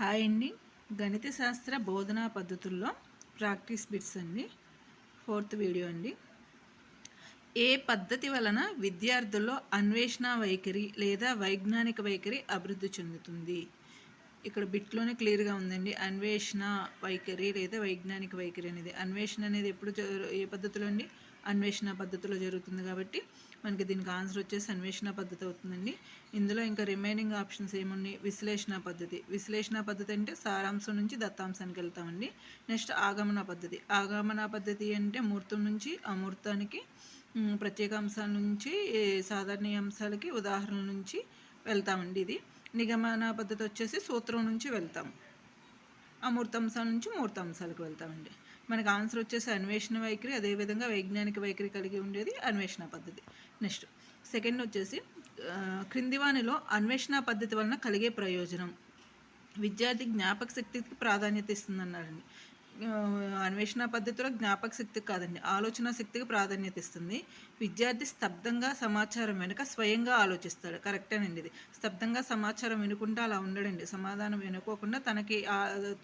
Hi అండి. గణిత శాస్త్ర బోధనా పద్ధతుల్లో ప్రాక్టీస్ బిట్స్ అండి. ఫోర్త్ వీడియో అండి. ఏ పద్ధతి వలన విద్యార్థుల్లో అన్వేషణ వైఖరి లేదా వైజ్ఞానిక వైఖరి అభివృద్ధి చెందుతుంది? ఇక్కడ బిట్లోనే క్లియర్గా ఉందండి. అన్వేషణ వైఖరి లేదా వైజ్ఞానిక వైఖరి అనేది. అన్వేషణ అనేది ఎప్పుడు ఏ పద్ధతిలో అండి? అన్వేషణ పద్ధతిలో జరుగుతుంది కాబట్టి మనకి దీనికి ఆన్సర్ వచ్చేసి అన్వేషణ పద్ధతి అవుతుందండి. ఇందులో ఇంకా రిమైనింగ్ ఆప్షన్స్ ఏమున్నాయి? విశ్లేషణ పద్ధతి. విశ్లేషణ పద్ధతి అంటే సారాంశం నుంచి దత్తాంశానికి వెళ్తామండి. నెక్స్ట్ ఆగమన పద్ధతి. ఆగమన పద్ధతి అంటే మూర్తం నుంచి అమూర్తానికి ప్రత్యేక అంశాల నుంచి సాధారణ అంశాలకి ఉదాహరణల నుంచి వెళ్తామండి ఇది. నిగమన పద్ధతి వచ్చేసి సూత్రం నుంచి వెళ్తాం. అమూర్తాంశాల నుంచి మూర్తాంశాలకు వెళ్తామండి. మనకి ఆన్సర్ వచ్చేసి అన్వేషణ వైఖరి అదేవిధంగా వైజ్ఞానిక వైఖరి కలిగి ఉండేది అన్వేషణ పద్ధతి. నెక్స్ట్ సెకండ్ వచ్చేసి క్రిందివానిలో అన్వేషణ పద్ధతి వలన కలిగే ప్రయోజనం. విద్యార్థి జ్ఞాపక శక్తికి ప్రాధాన్యత ఇస్తుందన్నారండి. అన్వేషణ పద్ధతిలో జ్ఞాపక శక్తికి కాదండి. ఆలోచన శక్తికి ప్రాధాన్యత ఇస్తుంది. విద్యార్థి స్తబ్దంగా సమాచారం వెనుక స్వయంగా ఆలోచిస్తాడు. కరెక్టేనండి ఇది. స్తబ్దంగా సమాచారం వినుకుంటే అలా ఉండడండి. సమాధానం వినుకోకుండా తనకి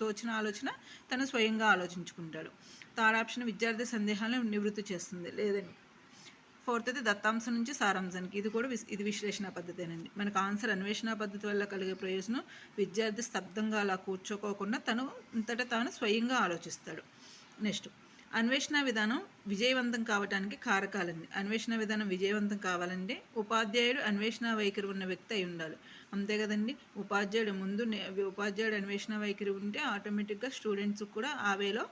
తోచిన ఆలోచన తను స్వయంగా ఆలోచించుకుంటాడు. థర్డ్ ఆప్షన్ విద్యార్థి సందేహాలను నివృత్తి చేస్తుంది. లేదండి. ఫోర్త్ అయితే దత్తాంశం నుంచి సారాంశానికి ఇది కూడా ఇది విశ్లేషణ పద్ధతేనండి. మనకు ఆన్సర్ అన్వేషణ పద్ధతి వల్ల కలిగే ప్రయోజనం విద్యార్థి స్తబ్దంగా అలా కూర్చోకోకుండా తను అంతటా తాను స్వయంగా ఆలోచిస్తాడు. నెక్స్ట్ అన్వేషణ విధానం విజయవంతం కావడానికి కారకాలండి. అన్వేషణ విధానం విజయవంతం కావాలంటే ఉపాధ్యాయుడు అన్వేషణ వైఖరి ఉన్న వ్యక్తి అయి ఉండాలి. అంతే కదండి. ఉపాధ్యాయుడు ముందు ఉపాధ్యాయుడు అన్వేషణ వైఖరి ఉంటే ఆటోమేటిక్గా స్టూడెంట్స్కి కూడా ఆ వేలో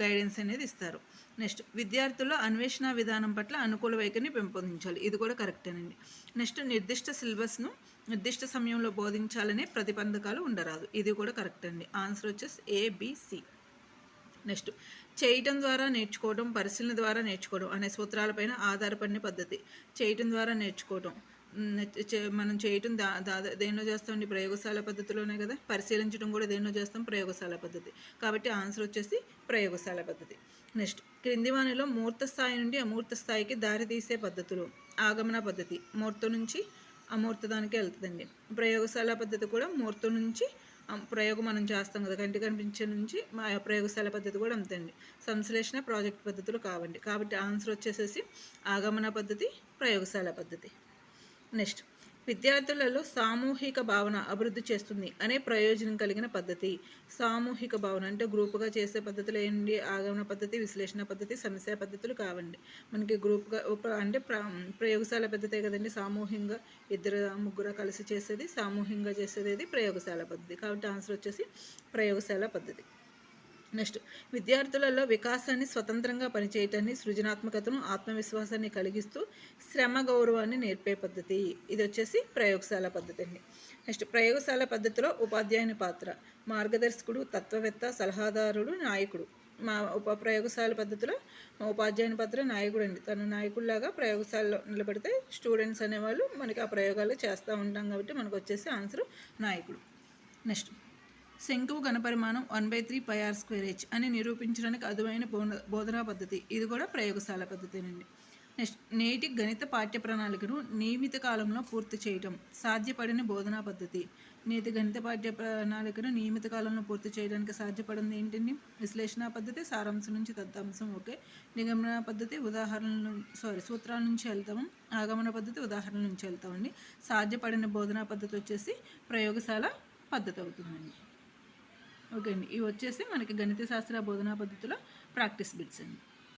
గైడెన్స్ అనేది ఇస్తారు. నెక్స్ట్ విద్యార్థుల అన్వేషణ విధానం పట్ల అనుకూల వైఖరిని పెంపొందించాలి. ఇది కూడా కరెక్టేనండి నెక్స్ట్ నిర్దిష్ట సిలబస్ను నిర్దిష్ట సమయంలో బోధించాలనే ప్రతిబంధకాలు ఉండరాదు. ఇది కూడా కరెక్ట్ అండి. ఆన్సర్ వచ్చేసి ఏబిసి నెక్స్ట్ చేయటం ద్వారా నేర్చుకోవడం పరిశీలన ద్వారా నేర్చుకోవడం అనే సూత్రాలపైన ఆధారపడిన పద్ధతి. చేయటం ద్వారా నేర్చుకోవడం మనం చేయటం దా దాదా దేనిలో చేస్తామండి ప్రయోగశాల పద్ధతిలోనే కదా? పరిశీలించడం కూడా దేనిలో చేస్తాం ప్రయోగశాల పద్ధతి. కాబట్టి ఆన్సర్ వచ్చేసి ప్రయోగశాల పద్ధతి. నెక్స్ట్ క్రింది వానిలో మూర్త స్థాయి నుండి అమూర్త స్థాయికి దారి తీసే పద్ధతులు ఆగమన పద్ధతి. మూర్త నుంచి అమూర్తదానికి వెళ్తుందండి. ప్రయోగశాల పద్ధతి కూడా మూర్త నుంచి ప్రయోగం మనం చేస్తాం కదా కంటి కనిపించే నుంచి మా ప్రయోగశాల పద్ధతి కూడా అంతండి. సంశ్లేషణ ప్రాజెక్ట్ పద్ధతులు కావండి. కాబట్టి ఆన్సర్ వచ్చేసేసి ఆగమన పద్ధతి ప్రయోగశాల పద్ధతి. నెక్స్ట్. విద్యార్థులలో సామూహిక భావన అభివృద్ధి చేస్తుంది అనే ప్రయోజనం కలిగిన పద్ధతి. సామూహిక భావన అంటే గ్రూప్గా చేసే పద్ధతులు ఏంటి? ఆగమన పద్ధతి విశ్లేషణ పద్ధతి సమస్య పద్ధతులు కావండి. మనకి గ్రూప్గా అంటే ప్రయోగశాల పద్ధతే కదండి. సామూహికంగా ఇద్దరు ముగ్గురు కలిసి చేసేది సామూహికంగా చేసేది ప్రయోగశాల పద్ధతి. కాబట్టి ఆన్సర్ వచ్చేసి ప్రయోగశాల పద్ధతి. నెక్స్ట్ విద్యార్థులలో వికాసాన్ని స్వతంత్రంగా పనిచేయటాన్ని సృజనాత్మకతను ఆత్మవిశ్వాసాన్ని కలిగిస్తూ శ్రమ గౌరవాన్ని నేర్పే పద్ధతి. ఇది వచ్చేసి ప్రయోగశాల పద్ధతి అండి. నెక్స్ట్ ప్రయోగశాల పద్ధతిలో ఉపాధ్యాయుని పాత్ర. మార్గదర్శకుడు తత్వవేత్త సలహాదారుడు నాయకుడు. మా ఉప ప్రయోగశాల పద్ధతిలో మా ఉపాధ్యాయుని పాత్ర నాయకుడు అండి. తను నాయకుడిలాగా ప్రయోగశాలలో నిలబడితే స్టూడెంట్స్ అనేవాళ్ళు మనకి ఆ ప్రయోగాలు చేస్తూ ఉంటాం కాబట్టి మనకు వచ్చేసి ఆన్సర్ నాయకుడు. నెక్స్ట్ శంకువు ఘనపరిమాణం one by three pi r square h అని నిరూపించడానికి అదువైన బోధనా పద్ధతి. ఇది కూడా ప్రయోగశాల పద్ధతేనండి. నెక్స్ట్ నేటి గణిత పాఠ్య ప్రణాళికను నియమిత కాలంలో పూర్తి చేయటం సాధ్యపడిన బోధనా పద్ధతి. నేటి గణిత పాఠ్య ప్రణాళికను నియమిత కాలంలో పూర్తి చేయడానికి సాధ్యపడింది ఏంటండి? విశ్లేషణ పద్ధతి సారాంశం నుంచి దత్తాంశం ఓకే. నిగమన పద్ధతి ఉదాహరణలు సారీ సూత్రాల నుంచి వెళ్తాము. ఆగమన పద్ధతి ఉదాహరణల నుంచి వెళ్తామండి. సాధ్యపడిన బోధనా పద్ధతి వచ్చేసి ప్రయోగశాల పద్ధతి అవుతుందండి. ఓకే అండి. ఇవి వచ్చేసి మనకి గణిత శాస్త్ర బోధనా పద్ధతిలో ప్రాక్టీస్ బిట్స్ అండి.